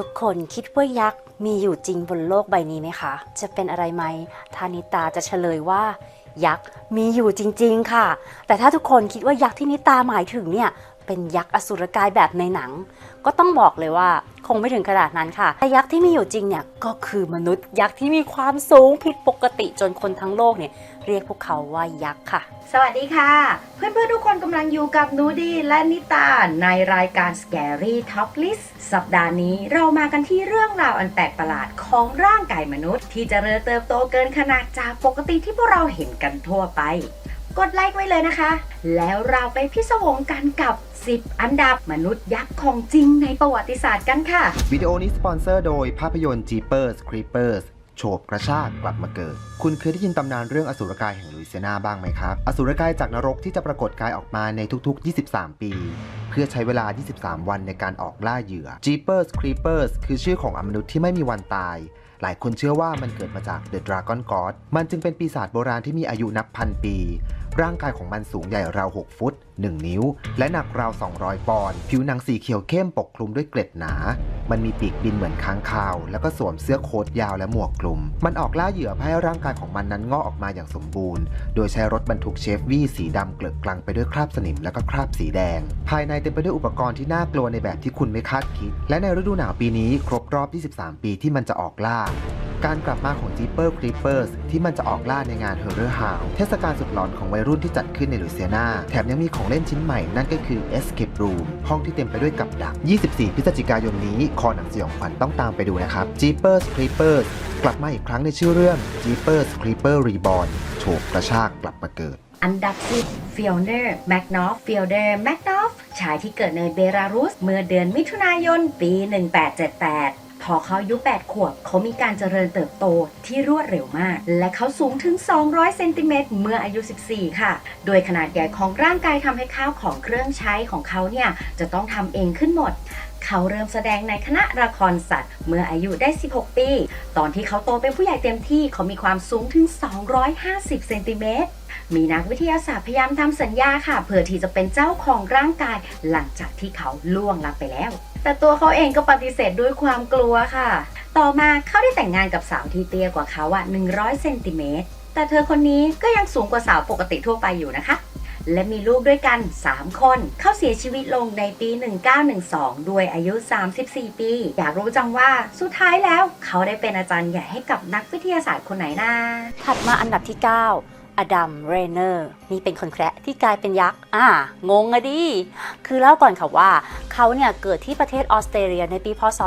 ทุกคนคิดว่ายักษ์มีอยู่จริงบนโลกใบนี้ไหมคะ จะเป็นอะไรไหมทานิตาจะเฉลยว่า ยักษ์มีอยู่จริง ๆ ค่ะ แต่ถ้าทุกคนคิดว่ายักษ์ที่นิตาหมายถึงเนี่ยเป็นยักษ์อสุรกายแบบในหนัง ก็ต้องบอกเลยว่าคงไม่ถึงขนาดนั้นค่ะแต่ยักษ์ที่มีอยู่จริงเนี่ยก็คือมนุษย์ยักษ์ที่มีความสูงผิดปกติจนคนทั้งโลกเนี่ย เรียกพวกเขาว่ายักษ์ค่ะ สวัสดีค่ะ เพื่อนๆทุกคนกำลังอยู่กับนูดีและนิตาในรายการ Scary Top List สัปดาห์นี้เรามากันที่เรื่องราวอันแปลกประหลาดของร่างกายมนุษย์ ที่เจริญเติบโตเกินขนาดจากปกติที่พวกเราเห็นกันทั่วไป กดไลค์ไว้เลยนะคะ แล้วเราไปพิศวงกันกับ 10 อันดับมนุษย์ยักษ์ของจริงในประวัติศาสตร์กันค่ะ วิดีโอนี้สปอนเซอร์โดยภาพยนตร์ Jeepers Creepers โฉบกระชากกลับมาเกิด คุณเคยได้ยินตำนานเรื่องอสูรกายแห่งลุยเซียนาบ้างไหมครับ อสูรกายจากนรกที่จะปรากฏกายออกมาในทุก ๆ 23 ปี เพื่อใช้เวลา 23 วันในการออกล่าเหยื่อ Jeepers Creepers คือชื่อของอมนุษย์ที่ไม่มีวันตายหลายคนเชื่อว่ามันเกิดมาจาก The Dragon God มันจึงเป็นปีศาจโบราณที่มีอายุนับพันปี ร่างกายของมันสูงใหญ่ราว 6 ฟุต 1 นิ้ว และหนักราว 200 ปอนด์ ผิวหนังสีเขียวเข้มปกคลุมด้วยเกล็ดหนา มันมีปีกบินเหมือนค้างคาว แล้วก็สวมเสื้อโค้ทยาวและหมวกคลุมมันออกล่าเหยื่อเพื่อให้ร่างกายของมันนั้นงอกออกมาอย่างสมบูรณ์ โดยใช้รถบรรทุกเชฟวี่สีดำเกลือกกลังไปด้วยคราบสนิมและก็คราบสีแดง ภายในเต็มไปด้วยอุปกรณ์ที่น่ากลัวในแบบที่คุณไม่คาดคิด และในฤดูหนาวปีนี้ครบรอบ 23 ปีที่มันจะออกล่า การกลับมาของ Jeeper Creepers ที่มันจะออกล่าในงาน Horror House เทศกาลสุดหลอนของวัยรุ่นที่จัดขึ้นในลุยเซียนา แถมยังมีของเล่นชิ้นใหม่นั่นก็คือ Escape Room ห้องที่เต็มไปด้วยกับดัก 24 พฤศจิกายนนี้ คอหนังสยองขวัญต้องตามไปดูนะครับ j e e p e r Creepers กลับมาอีกครั้งในชื่อเรื่อง j e e p e r Creeper Reborn โฉบกระชากกลับมาเกิดอันดับ10ฟิโอเนอร์แมกนอฟฟิโอเนอร์แมกนอฟชายที่เกิดในเบลารุส เมื่อเดือนมิถุนายน ปี 1878 พอเขาอายุ8ขวบเขามีการเจริญเติบโตที่รวดเร็วมาก และเขาสูงถึง 200 เซนติเมตรเมื่ออายุ 14 ค่ะ โดยขนาดใหญ่ของร่างกายทำให้ข้าวของเครื่องใช้ของเขาเนี่ยจะต้องทำเองขึ้นหมดเขาเริ่มแสดงในคณะละครสัตว์ เมื่ออายุได้ 16 ปี ตอนที่เขาโตเป็นผู้ใหญ่เต็มที่เขามีความสูงถึง 250 เซนติเมตร มีนักวิทยาศาสตร์พยายามทำสัญญาค่ะ เพื่อที่จะเป็นเจ้าของร่างกาย หลังจากที่เขาล่วงลับไปแล้ว แต่ตัวเขาเองก็ปฏิเสธด้วยความกลัวค่ะ ต่อมาเขาได้แต่งงานกับสาวที่เตี้ยกว่าเขาอะ100เซนติเมตร แต่เธอคนนี้ก็ยังสูงกว่าสาวปกติทั่วไปอยู่นะคะ และมีลูกด้วยกัน 3 คน เขาเสียชีวิตลงในปี 1912 ด้วยอายุ 34 ปี อยากรู้จังว่าสุดท้ายแล้ว เขาได้เป็นอาจารย์ใหญ่ให้กับนักวิทยาศาสตร์คนไหนนะถัดมาอันดับที่ 9 อดัม เรเนอร์ นี่เป็นคนแคระที่กลายเป็นยักษ์ อ่างงอะดิ คือเล่าก่อนค่ะว่า เขาเนี่ยเกิดที่ประเทศออสเตรเลียในปีพศ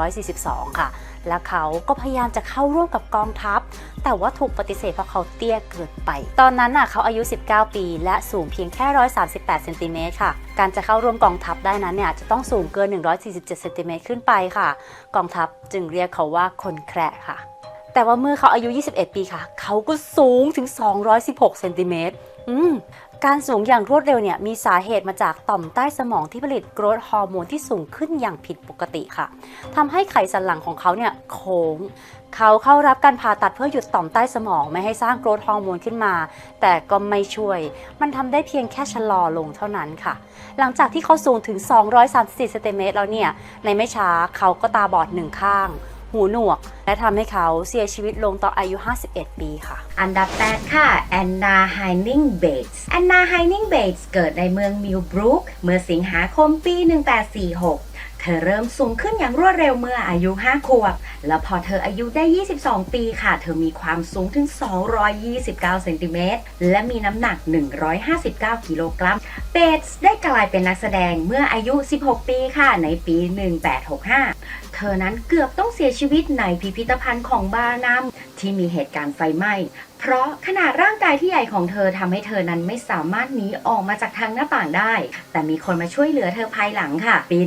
2442 ค่ะ และเขาก็พยายามจะเข้าร่วมกับกองทัพ แต่ว่าถูกปฏิเสธเพราะเขาเตี้ยเกินไป ตอนนั้นน่ะเขาอายุ 19 ปี และสูงเพียงแค่ 138 เซนติเมตรค่ะ การจะเข้าร่วมกองทัพได้นั้นเนี่ยจะต้องสูงเกิน 147 เซนติเมตรขึ้นไปค่ะ กองทัพจึงเรียกเขาว่าคนแคระค่ะ แต่ว่าเมื่อเขาอายุ 21 ปีค่ะ เขาก็สูงถึง 216 เซนติเมตรอืมการสูงอย่างรวดเร็วเนี่ยมีสาเหตุมาจากต่อมใต้สมองที่ผลิตกรทฮอร์โมนที่สูงขึ้นอย่างผิดปกติค่ะทำให้ไขสันหลังของเขาเนี่ยโค้ง เขาเข้ารับการผ่าตัดเพื่อหยุดต่อมใต้สมองไม่ให้สร้างกรทฮอร์โมนขึ้นมา แต่ก็ไม่ช่วย มันทำได้เพียงแค่ชะลอลงเท่านั้นค่ะ หลังจากที่เขาสูงถึง 234เซนติเมตรแล้วเนี่ยในไม่ช้าเขาก็ตาบอดหนึ่งข้าง หูหนวก และทำให้เขาเสียชีวิตลงตอนอายุ 51 ปีค่ะ อันดับ 8 ค่ะแอนนาไฮนิงเบตส์แอนนาไฮนิงเบตส์เกิดในเมืองมิลบรูกเมื่อสิงหาคมปี 1846 เธอเริ่มสูงขึ้นอย่างรวดเร็วเมื่ออายุ 5 ขวบ แล้วพอเธออายุได้ 22 ปีค่ะ เธอมีความสูงถึง 229 เซนติเมตร และมีน้ำหนัก 159 กิโลกรัม เบตส์ได้กลายเป็นนักแสดงเมื่ออายุ 16 ปีค่ะ ในปี 1865 เธอนั้นเกือบต้องเสียชีวิตในพิพิธภัณฑ์ของบานัมที่มีเหตุการณ์ไฟไหม้ เพราะขนาดร่างกายที่ใหญ่ของเธอทำให้เธอนั้นไม่สามารถหนีออกมาจากทางหน้าต่างได้ แต่มีคนมาช่วยเหลือเธอภายหลังค่ะ ปี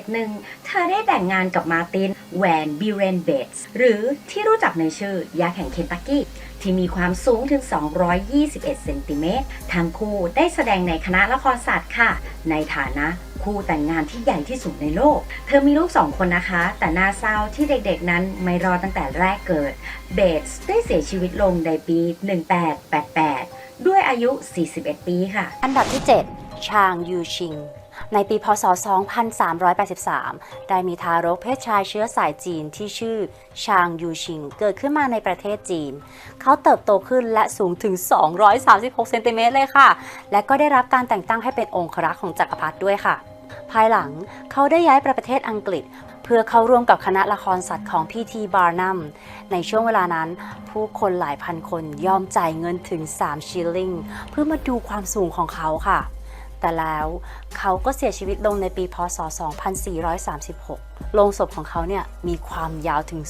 1871 เธอได้แต่งงานกับมาตินแวนบิเรนเบตส์หรือที่รู้จักในชื่อยักษ์แห่งเคนตักกี้ที่มีความสูงถึง 221 เซนติเมตร ทั้งคู่ได้แสดงในคณะละครศาสตร์ค่ะ ในฐานะ คู่แต่งงานที่ใหญ่ที่สุดในโลก เธอมีลูกสองคนนะคะ แต่น่าเศร้าที่เด็กๆนั้นไม่รอตั้งแต่แรกเกิด เบสได้เสียชีวิตลงในปี 1888 ด้วยอายุ 41 ปีค่ะ อันดับที่ 7 ชางยูชิง ในปีพศ 2383 ได้มีทารกเพศชายเชื้อสายจีนที่ชื่อชางยูชิง เกิดขึ้นมาในประเทศจีน เขาเติบโตขึ้นและสูงถึง 236 เซนติเมตรเลยค่ะ และก็ได้รับการแต่งตั้งให้เป็นองครักษ์ของจักรพรรดิด้วยค่ะ ภายหลังเขาได้ย้ายไปประเทศอังกฤษ เพื่อเข้าร่วมกับคณะละครสัตว์ของพีทีบาร์นัม ในช่วงเวลานั้น ผู้คนหลายพันคนยอมจ่ายเงินถึง 3 ชิลลิง เพื่อมาดูความสูงของเขาค่ะ แต่แล้วเขาก็เสียชีวิตลงในปีพศ 2436 โลงศพของเขาเนี่ยมีความยาวถึง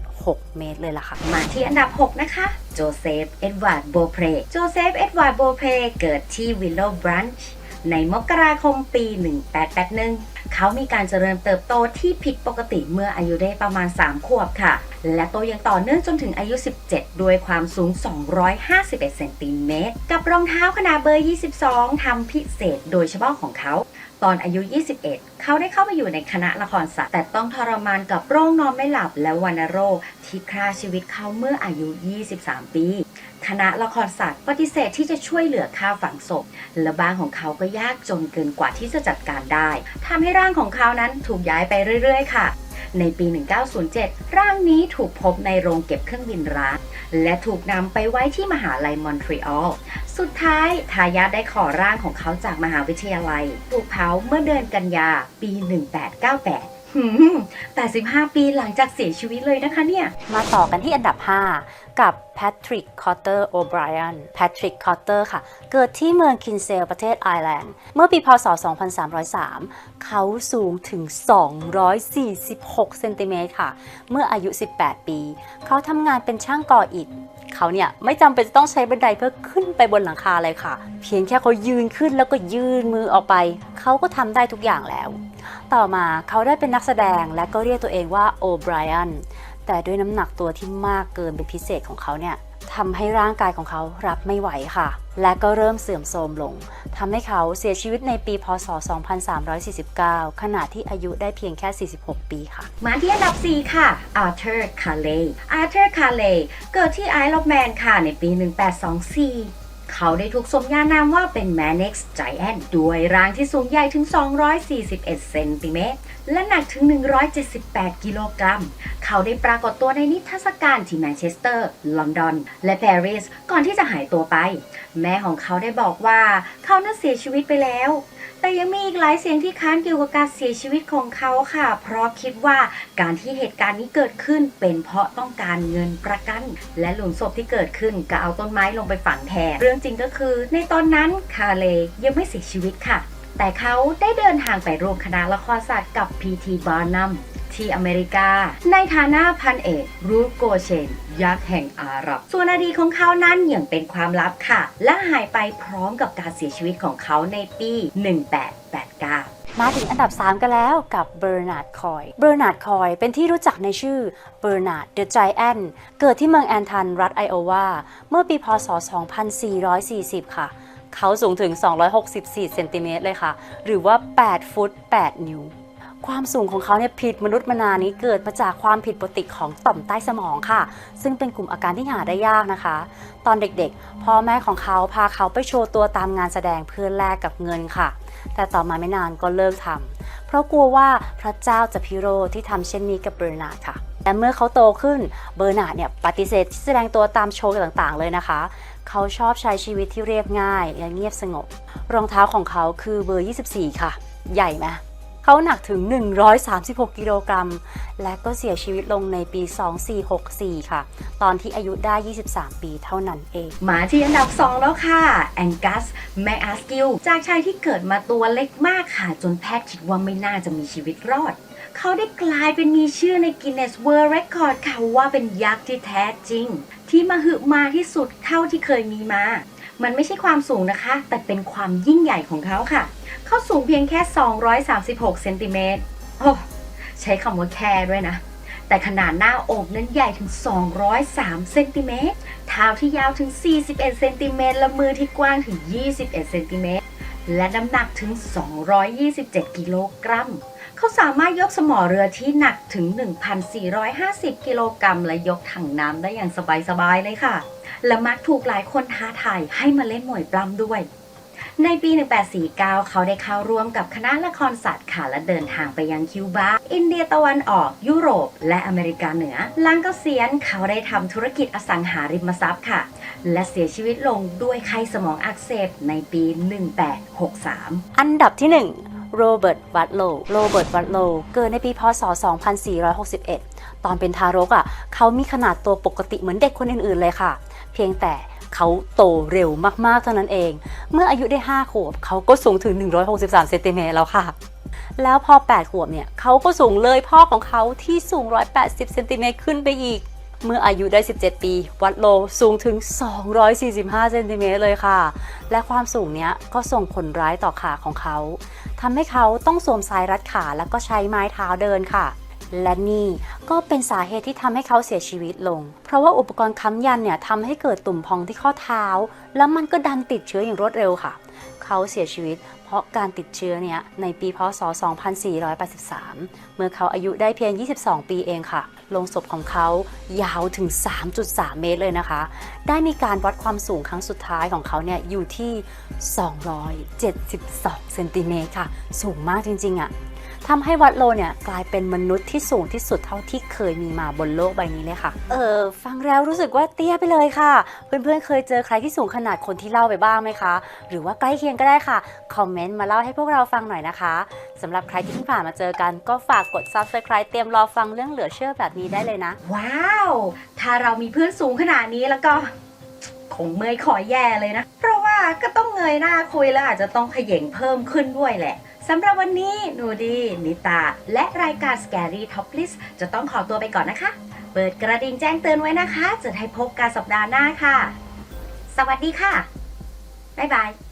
2.6 เมตรเลยล่ะค่ะ มาที่อันดับ 6 นะคะ โจเซฟ เอ็ดวาร์ด โบเพรโจเซฟ เอ็ดวาร์ด โบเพรเกิดที่วิลโลบรันช์ ในมกราคมปี 1881 เขามีการเจริญเติบโตที่ผิดปกติเมื่ออายุได้ประมาณ 3 ขวบค่ะ และโตยังต่อเนื่องจนถึงอายุ 17 ด้วยความสูง 251 เซนติเมตร กับรองเท้าขนาดเบอร์ 22 ทำพิเศษโดยเฉพาะของเขาตอนอายุ 21 เขาได้เข้ามาอยู่ในคณะละครสัตว์แต่ต้องทรมานกับโรคนอนไม่หลับและวัณโรคที่ฆ่าชีวิตเขาเมื่ออายุ 23 ปี คณะละครสัตว์ปฏิเสธที่จะช่วยเหลือค่าฝังศพ และบ้านของเขาก็ยากจนเกินกว่าที่จะจัดการได้ทำให้ร่างของเขานั้นถูกย้ายไปเรื่อย ๆ ค่ะ ในปี 1907 ร่างนี้ถูกพบในโรงเก็บเครื่องบินร้างและถูกนำไปไว้ที่มหาลัยมอนทรีออล สุดท้ายทายาทได้ขอร่างของเขาจากมหาวิทยาลัย ถูกเผาเมื่อเดือนกันยาปี 1898 หืม85 ปีหลังจากเสียชีวิตเลยนะคะเนี่ย มาต่อกันที่อันดับ 5 กับแพทริกคอ t เตอร์โอไบรอันแพทริกคอ t เตอร์ค่ะ เกิดที่เมืองคินเซลประเทศไอร์แลนด์ เมื่อปีพศ 2303 เขาสูงถึง 246 เซนติเมตรค่ะ เมื่ออายุ 18 ปี เขาทำงานเป็นช่างก่ออิฐ เขาเนี่ยไม่จำเป็นจะต้องใช้บันไดเพื่อขึ้นไปบนหลังคาเลยค่ะ เพียงแค่เขายืนขึ้นแล้วก็ยื่นมือออกไป เขาก็ทำได้ทุกอย่างแล้ว ต่อมาเขาได้เป็นนักแสดงและก็เรียกตัวเองว่าโอไบรอันแต่ด้วยน้ำหนักตัวที่มากเกินเป็นพิเศษของเขาเนี่ย ทำให้ร่างกายของเขารับไม่ไหวค่ะ และก็เริ่มเสื่อมโทรมลงทำให้เขาเสียชีวิตในปี พศ 2349 ขณะที่อายุได้เพียงแค่ 46 ปีค่ะ มาที่อันดับ 4 ค่ะอาร์เธอร์คาเลย์อาร์เธอร์คาเลย์เกิดที่ไอร์ลอฟแมนค่ะในปี 1824เขาได้ถูกสมญานามว่าเป็น Manex Giant ด้วยร่างที่สูงใหญ่ถึง 241 เซนติเมตร และหนักถึง 178 กิโลกรัม เขาได้ปรากฏตัวในนิทรรศการที่แมนเชสเตอร์ ลอนดอน และปารีส ก่อนที่จะหายตัวไป แม่ของเขาได้บอกว่าเขานั้นเสียชีวิตไปแล้ว แต่ยังมีอีกหลายเสียงที่ค้านเกี่ยวกับการเสียชีวิตของเขาค่ะ เพราะคิดว่าการที่เหตุการณ์นี้เกิดขึ้นเป็นเพราะต้องการเงินประกัน และหลุมศพที่เกิดขึ้นก็เอาต้นไม้ลงไปฝังแทน เรื่องจริงก็คือ ในตอนนั้นคาเลยังไม่เสียชีวิตค่ะ แต่เขาได้เดินทางไปร่วมคณะละครศาสตร์กับ P.T. Barnum ที่อเมริกา ในฐานะพันเอกรูโกเชน ยักษ์แห่งอาหรับ ส่วนอดีตของเขานั้นยังเป็นความลับค่ะ และหายไปพร้อมกับการเสียชีวิตของเขาในปี 1889มาถึงอันดับ 3 กันแล้วกับเบอร์นาร์ดคอย เบอร์นาร์ดคอยเป็นที่รู้จักในชื่อเบอร์นาร์ดเดอะไจแอนเกิดที่เมืองแอนทันรัฐไอโอวา เมื่อปีพศ 2440 ค่ะ เขาสูงถึง 264 เซนติเมตรเลยค่ะ หรือว่า 8 ฟุต 8 นิ้ว ความสูงของเขาเนี่ยผิดมนุษย์มนานี้เกิดมาจากความผิดปกติของต่อมใต้สมองค่ะ ซึ่งเป็นกลุ่มอาการที่หาได้ยากนะคะ ตอนเด็กๆ พ่อแม่ของเขาพาเขาไปโชว์ตัวตามงานแสดงเพื่อแลกกับเงินค่ะ แต่ต่อมาไม่นานก็เลิกทำเพราะกลัวว่าพระเจ้าจะพิโรธที่ทำเช่นนี้กับเบอร์นาค่ะแต่เมื่อเขาโตขึ้นเบอร์นาร์ดเนี่ยปฏิเสธที่แสดงตัวตามโชว์ต่างๆ เลยนะคะ เขาชอบใช้ชีวิตที่เรียบง่ายและเงียบสงบ รองเท้าของเขาคือเบอร์ 24 ค่ะ ใหญ่ไหม เขาหนักถึง 136 กิโลกรัม และก็เสียชีวิตลงในปี 2464 ค่ะ ตอนที่อายุได้ 23 ปีเท่านั้นเอง มาที่อันดับ 2 แล้วค่ะ แองกัส แมคอาสกิล จากชายที่เกิดมาตัวเล็กมากค่ะ จนแพทย์คิดว่าไม่น่าจะมีชีวิตรอด เขาได้กลายเป็นมีชื่อใน Guinness World Record ค่ะว่าเป็นยักษ์ที่แท้จริง ที่มาหึมาที่สุดเท่าที่เคยมีมา มันไม่ใช่ความสูงนะคะ แต่เป็นความยิ่งใหญ่ของเขาค่ะ เขาสูงเพียงแค่ 236 เซนติเมตร โอ้ใช้คำว่าแค่ด้วยนะ แต่ขนาดหน้าอกนั้นใหญ่ถึง 203 เซนติเมตร เท้าที่ยาวถึง 41 เซนติเมตร และมือที่กว้างถึง 21 เซนติเมตร และน้ำหนักถึง 227 กิโลกรัม เขาสามารถยกสมอเรือที่หนักถึง 1,450 กิโลกรัมและยกถังน้ำได้อย่างสบายๆเลยค่ะ และมักถูกหลายคนท้าทายให้มาเล่นมวยปล้ำด้วย ในปี 1849 เขาได้เข้าร่วมกับคณะละครสัตว์ค่ะและเดินทางไปยังคิวบา อินเดียตะวันออก ยุโรป และอเมริกาเหนือ หลังเกษียณเขาได้ทำธุรกิจอสังหาริมทรัพย์ค่ะ และเสียชีวิตลงด้วยไข้สมองอักเสบในปี 1863 อันดับที่ 1 โรเบิร์ต วัตโล โรเบิร์ต วัตโล เกิดในปีพศ 2461 ตอนเป็นทารกอะ เขามีขนาดตัวปกติเหมือนเด็กคนอื่นๆเลยค่ะ เพียงแต่เขาโตเร็วมากๆเท่านั้นเอง เมื่ออายุได้ 5 ขวบ เขาก็สูงถึง 163 เซนติเมตรแล้วค่ะ แล้วพอ 8 ขวบเนี่ย เขาก็สูงเลยพ่อของเขาที่สูง 180 เซนติเมตรขึ้นไปอีก เมื่ออายุได้ 17 ปี วัดโลสูงถึง 245 เซนติเมตรเลยค่ะ และความสูงเนี้ยก็ส่งผลร้ายต่อขาของเขาทำให้เขาต้องสวมสายรัดขาแล้วก็ใช้ไม้เท้าเดินค่ะ และนี่ก็เป็นสาเหตุที่ทำให้เขาเสียชีวิตลง เพราะว่าอุปกรณ์ค้ำยันเนี่ยทำให้เกิดตุ่มพองที่ข้อเท้า แล้วมันก็ดันติดเชื้ออย่างรวดเร็วค่ะ เขาเสียชีวิตเพราะการติดเชื้อเนี่ยในปีพศ 2483 เมื่อเขาอายุได้เพียง 22 ปีเองค่ะลงศพของเขายาวถึง 3.3 เมตรเลยนะคะ ได้มีการวัดความสูงครั้งสุดท้ายของเขาเนี่ยอยู่ที่ 272 เซนติเมตรค่ะ สูงมากจริงๆอะ่ะ ทำให้วัดโลเนี่ยกลายเป็นมนุษย์ที่สูงที่สุดเท่าที่เคยมีมาบนโลกใบนี้เลยค่ะ เออฟังแล้วรู้สึกว่าเตี้ยไปเลยค่ะ เพื่อนๆเคยเจอใครที่สูงขนาดคนที่เล่าไปบ้างไหมคะ หรือว่าใกล้เคียงก็ได้ค่ะ คอมเมนต์มาเล่าให้พวกเราฟังหน่อยนะคะสำหรับใครที่เพิ่งผ่านมาเจอกันก็ฝากกด subscribe เตรียมรอฟังเรื่องเหลือเชื่อแบบนี้ได้เลยนะ ว้าว ถ้าเรามีเพื่อนสูงขนาดนี้แล้วก็คงเมยขอแย่เลยนะ เพราะว่าก็ต้องเงยหน้าคุยแล้วอาจจะต้องเขย่งเพิ่มขึ้นด้วยแหละ สำหรับวันนี้หนูดี นิตา และรายการ Scary Top List จะต้องขอตัวไปก่อนนะคะ เปิดกระดิ่งแจ้งเตือนไว้นะคะ จะให้พบกันสัปดาห์หน้าค่ะ สวัสดีค่ะ บ๊ายบาย